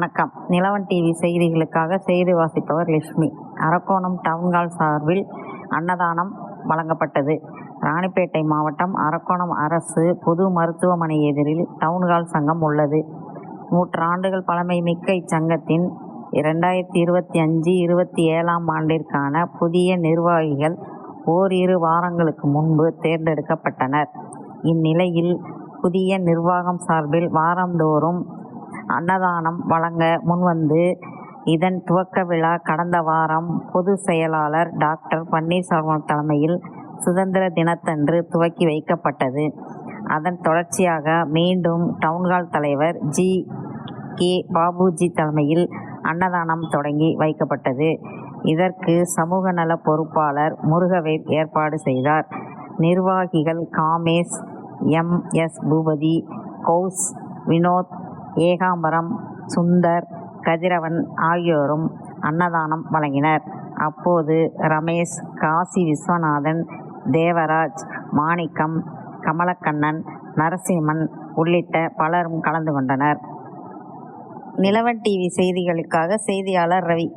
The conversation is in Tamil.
வணக்கம். நிலவன் டிவி செய்திகளுக்காக செய்தி வாசிப்பவர் லட்சுமி. அரக்கோணம் டவுன்ஹால் சார்பில் அன்னதானம் வழங்கப்பட்டது. ராணிப்பேட்டை மாவட்டம் அரக்கோணம் அரசு பொது மருத்துவமனை எதிரில் டவுன்ஹால் சங்கம் உள்ளது. நூற்றாண்டுகள் பழமைமிக்க இச்சங்கத்தின் இரண்டாயிரத்தி இருபத்தி அஞ்சு இருபத்தி ஏழாம் ஆண்டிற்கான புதிய நிர்வாகிகள் ஓரிரு வாரங்களுக்கு முன்பு தேர்ந்தெடுக்கப்பட்டனர். இந்நிலையில் புதிய நிர்வாகம் சார்பில் வாரந்தோறும் அன்னதானம் வழங்க முன்வந்து இதன் துவக்க விழா கடந்த வாரம் பொதுச் செயலாளர் டாக்டர் பன்னீர்செல்வம் தலைமையில் சுதந்திர தினத்தன்று துவக்கி வைக்கப்பட்டது. அதன் தொடர்ச்சியாக மீண்டும் டவுன்ஹால் தலைவர் ஜி. கே. பாபுஜி தலைமையில் அன்னதானம் தொடங்கி வைக்கப்பட்டது. இதற்கு சமூக நல பொறுப்பாளர் முருகவேல் ஏற்பாடு செய்தார். நிர்வாகிகள் Kamesh M. S. Boopathi Gous Vinod Ekambaram Sundar Kathiravan ஆகியோரும் அன்னதானம் வழங்கினர். அப்போது ரமேஷ் காசி விஸ்வநாதன் தேவராஜ் மாணிக்கம் கமலக்கண்ணன் நரசிம்மன் உள்ளிட்ட பலரும் கலந்து கொண்டனர். நிலவன் டிவி செய்திகளுக்காக செய்தியாளர் ரவி.